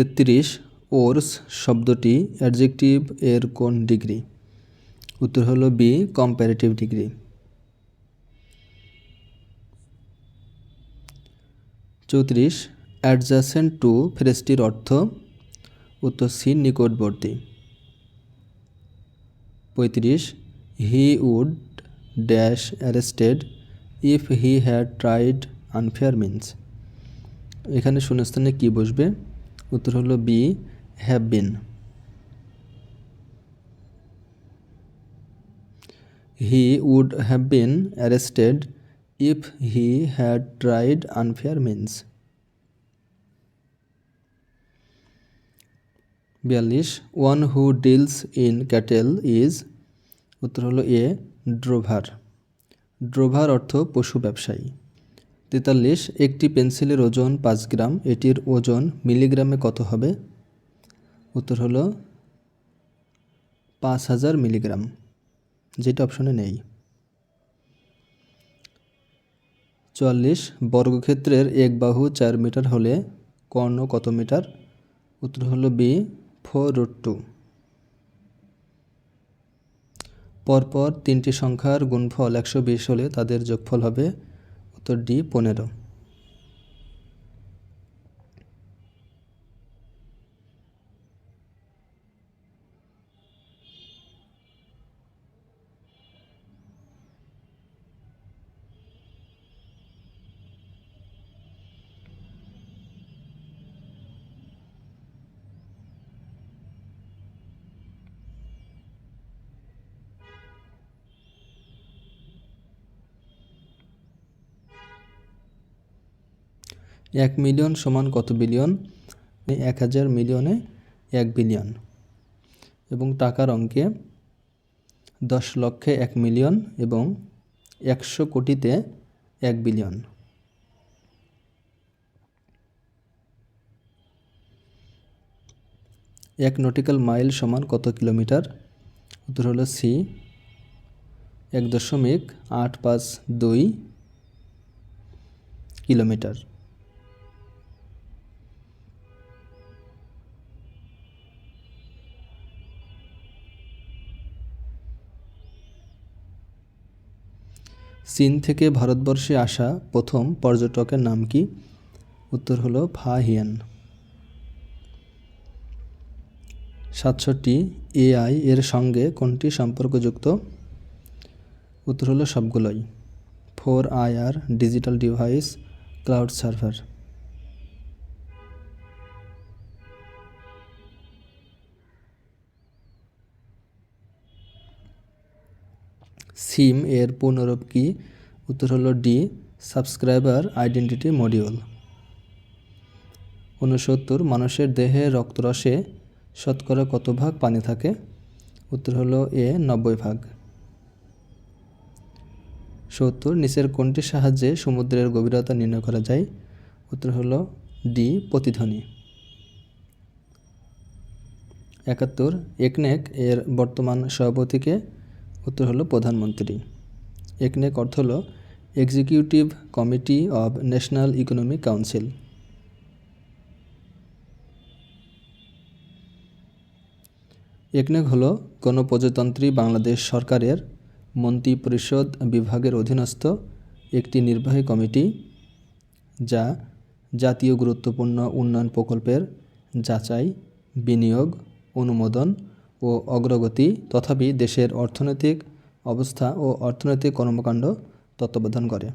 তেত্রিশ ওর্স শব্দটি অ্যাডজেক্টিভ এর কোন ডিগ্রি? উত্তর হলো বি কম্প্যারেটিভ ডিগ্রি চৌত্রিশ অ্যাডজাসেন্ট টু ফ্রেজটির অর্থ, উত্তর সি, নিকটবর্তী। পঁয়ত্রিশ he would dash arrested if he had tried unfair means এখানে শূন্যস্থানে কি বসবে? উত্তর হলো B have been he would have been arrested if he had tried unfair means বিয়াল্লিশ one who deals in cattle is উত্তর হলো এ ড্রোভার ড্রোভার অর্থ পশু ব্যবসায়ী। তেতাল্লিশ, একটি পেন্সিলের ওজন পাঁচ গ্রাম, এটির ওজন মিলিগ্রামে কত হবে? উত্তর হলো পাঁচ হাজার মিলিগ্রাম, যেটা অপশনে নেই। চুয়াল্লিশ, বর্গক্ষেত্রের এক বাহু চার মিটার হলে কর্ণ কত মিটার? উত্তর হলো বি, ফোর রুট টু। পরপর তিনটি সংখ্যার গুণফল একশো বিশ হলে তাদের যোগফল হবে উত্তর ডি পনেরো। এক মিলিয়ন সমান কত বিলিয়ন? এক হাজার মিলিয়নে এক বিলিয়ন। এবং টাকার অঙ্কে দশ লক্ষে এক মিলিয়ন এবং একশো কোটিতে এক বিলিয়ন। এক নটিক্যাল মাইল সমান কত কিলোমিটার? উত্তর হলো সি। এক দশমিক আট পাঁচ দুই কিলোমিটার। চীন থেকে ভারতবর্ষে আসা প্রথম পর্যটকের নাম কি? উত্তর হল ফা হিয়ান। সাতষট্টি এআই এর সঙ্গে কোনটি সম্পর্কযুক্ত? উত্তর হলো সবগুলোই। Four I R digital device, cloud server. SIM এর পূর্ণরূপ কি? উত্তর হলো ডি সাবস্ক্রাইবার আইডেন্টিটি মডিউল ঊনসত্তর মানুষের দেহে রক্তরসে শতকরা কত ভাগ পানি থাকে? উত্তর হলো এ, নব্বই ভাগ। সত্তর, নিচের কোনটির সাহায্যে সমুদ্রের গভীরতা নির্ণয় করা যায়? উত্তর হলো ডি প্রতিধ্বনি। একাত্তর, একনেক এর বর্তমান সভাপতিকে উত্তর হলো প্রধানমন্ত্রী। একনেক অর্থ হলো executive committee of national economic council একনেক হলো গণপ্রজাতন্ত্রী বাংলাদেশ সরকারের মন্ত্রী পরিষদ বিভাগের অধীনস্থ একটি নির্বাহী কমিটি, যা জাতীয় গুরুত্বপূর্ণ উন্নয়ন প্রকল্পের যাচাই, বিনিয়োগ, অনুমোদন ও অগ্রগতি তথাপি দেশের অর্থনৈতিক অবস্থা ও অর্থনৈতিক কর্মকাণ্ড তত্ত্বাবধান করে।